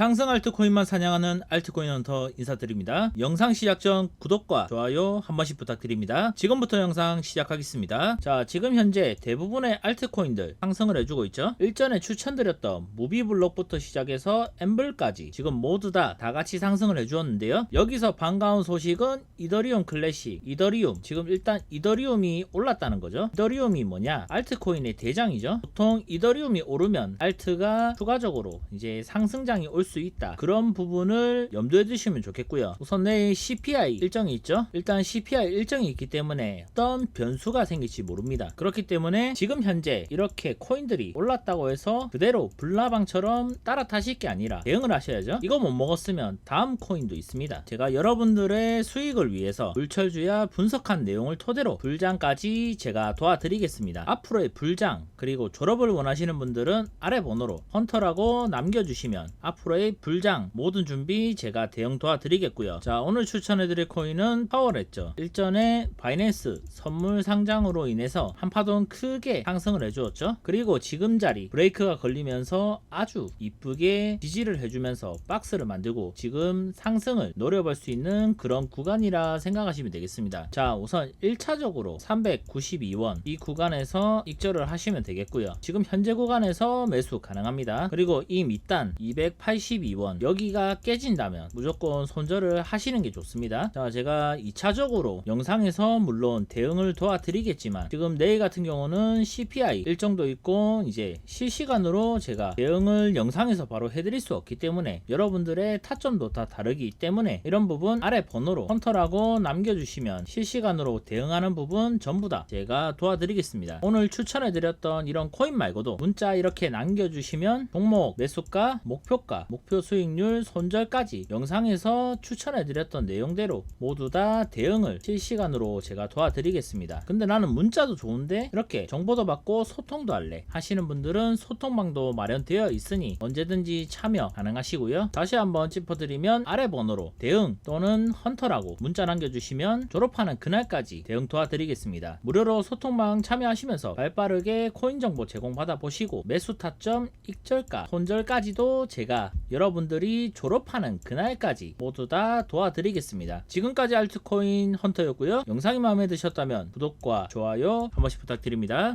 상승 알트코인만 사냥하는 알트코인 헌터 인사드립니다. 영상 시작 전 구독과 좋아요 한 번씩 부탁드립니다. 지금부터 영상 시작하겠습니다. 자, 지금 현재 대부분의 알트코인들 상승을 해주고 있죠. 일전에 추천드렸던 무비블록부터 시작해서 엠블까지 지금 모두 다 다 같이 상승을 해주었는데요. 여기서 반가운 소식은 이더리움 클래식, 이더리움 지금 일단 이더리움이 올랐다는 거죠. 이더리움이 뭐냐? 알트코인의 대장이죠. 보통 이더리움이 오르면 알트가 추가적으로 이제 상승장이 올수 있다. 그런 부분을 염두에 두시면 좋겠고요. 우선 내일 CPI 일정이 있죠. 일단 CPI 일정이 있기 때문에 어떤 변수가 생길지 모릅니다. 그렇기 때문에 지금 현재 이렇게 코인들이 올랐다고 해서 그대로 불나방처럼 따라 타실 게 아니라 대응을 하셔야죠. 이거 못 먹었으면 다음 코인도 있습니다. 제가 여러분들의 수익을 위해서 불철주야 분석한 내용을 토대로 불장까지 제가 도와드리겠습니다. 앞으로의 불장 그리고 졸업을 원하시는 분들은 아래 번호로 헌터라고 남겨주시면 앞으로의 불장 모든 준비 제가 대응 도와드리겠고요. 자 오늘 추천해드릴 코인은 파워랬죠. 일전에 바이낸스 선물 상장으로 인해서 한파동 크게 상승을 해주었죠. 그리고 지금 자리 브레이크가 걸리면서 아주 이쁘게 지지를 해주면서 박스를 만들고 지금 상승을 노려볼 수 있는 그런 구간이라 생각하시면 되겠습니다. 자 우선 1차적으로 392원 이 구간에서 익절을 하시면 되겠고요. 지금 현재 구간에서 매수 가능합니다. 그리고 이 밑단 282원 여기가 깨진다면 무조건 손절을 하시는 게 좋습니다. 자 제가 2차적으로 영상에서 물론 대응을 도와드리겠지만 지금 내일 같은 경우는 CPI 일정도 있고 이제 실시간으로 제가 대응을 영상에서 바로 해드릴 수 없기 때문에 여러분들의 타점도 다 다르기 때문에 이런 부분 아래 번호로 헌터라고 남겨주시면 실시간으로 대응하는 부분 전부 다 제가 도와드리겠습니다. 오늘 추천해드렸던 이런 코인 말고도 문자 이렇게 남겨주시면 종목 매수가, 목표가, 목표 수익률, 손절까지 영상에서 추천해드렸던 내용대로 모두 다 대응을 실시간으로 제가 도와드리겠습니다. 근데 나는 문자도 좋은데 이렇게 정보도 받고 소통도 할래 하시는 분들은 소통방도 마련되어 있으니 언제든지 참여 가능하시고요. 다시 한번 짚어드리면 아래 번호로 대응 또는 헌터라고 문자 남겨주시면 졸업하는 그날까지 대응 도와드리겠습니다. 무료로 소통방 참여하시면서 발빠르게 코인 정보 제공받아 보시고 매수 타점, 익절가, 손절까지도 제가 여러분들이 졸업하는 그날까지 모두 다 도와드리겠습니다. 지금까지 알트코인 헌터였고요. 영상이 마음에 드셨다면 구독과 좋아요 한 번씩 부탁드립니다.